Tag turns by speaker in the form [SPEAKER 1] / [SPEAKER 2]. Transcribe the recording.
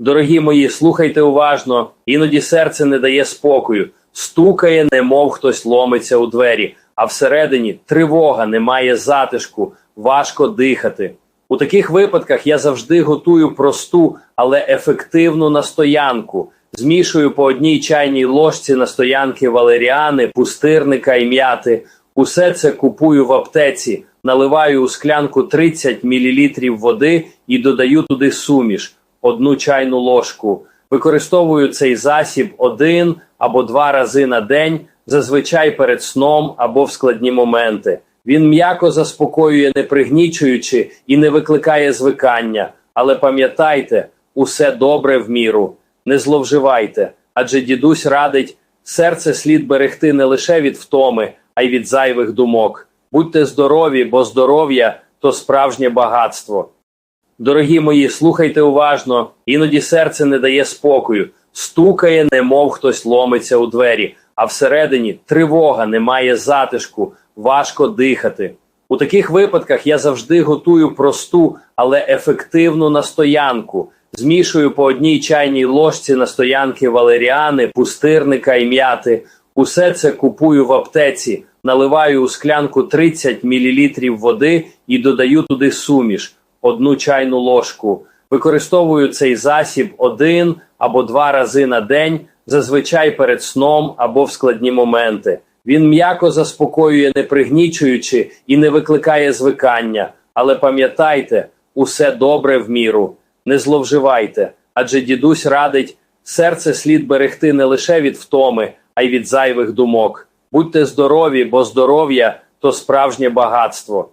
[SPEAKER 1] Дорогі мої, слухайте уважно, іноді серце не дає спокою, стукає, немов хтось ломиться у двері, а всередині тривога, немає затишку, важко дихати. У таких випадках я завжди готую просту, але ефективну настоянку. Змішую по одній чайній ложці настоянки валеріани, пустирника і м'яти. Усе це купую в аптеці, наливаю у склянку 30 мл води і додаю туди суміш, одну чайну ложку. Використовую цей засіб один або два рази на день, зазвичай перед сном або в складні моменти. Він м'яко заспокоює, не пригнічуючи і не викликає звикання. Але пам'ятайте, усе добре в міру. Не зловживайте, адже дідусь радить, серце слід берегти не лише від втоми, а й від зайвих думок. Будьте здорові, бо здоров'я то справжнє багатство. Дорогі мої, слухайте уважно, іноді серце не дає спокою, стукає, немов хтось ломиться у двері, а всередині тривога, немає затишку, важко дихати. У таких випадках я завжди готую просту, але ефективну настоянку. Змішую по одній чайній ложці настоянки валеріани, пустирника і м'яти. Усе це купую в аптеці, наливаю у склянку 30 мл води і додаю туди суміш, одну чайну ложку. Використовую цей засіб один або два рази на день, зазвичай перед сном або в складні моменти. Він м'яко заспокоює, не пригнічуючи і не викликає звикання. Але пам'ятайте, усе добре в міру. Не зловживайте, адже дідусь радить, серце слід берегти не лише від втоми, а й від зайвих думок. Будьте здорові, бо здоров'я то справжнє багатство.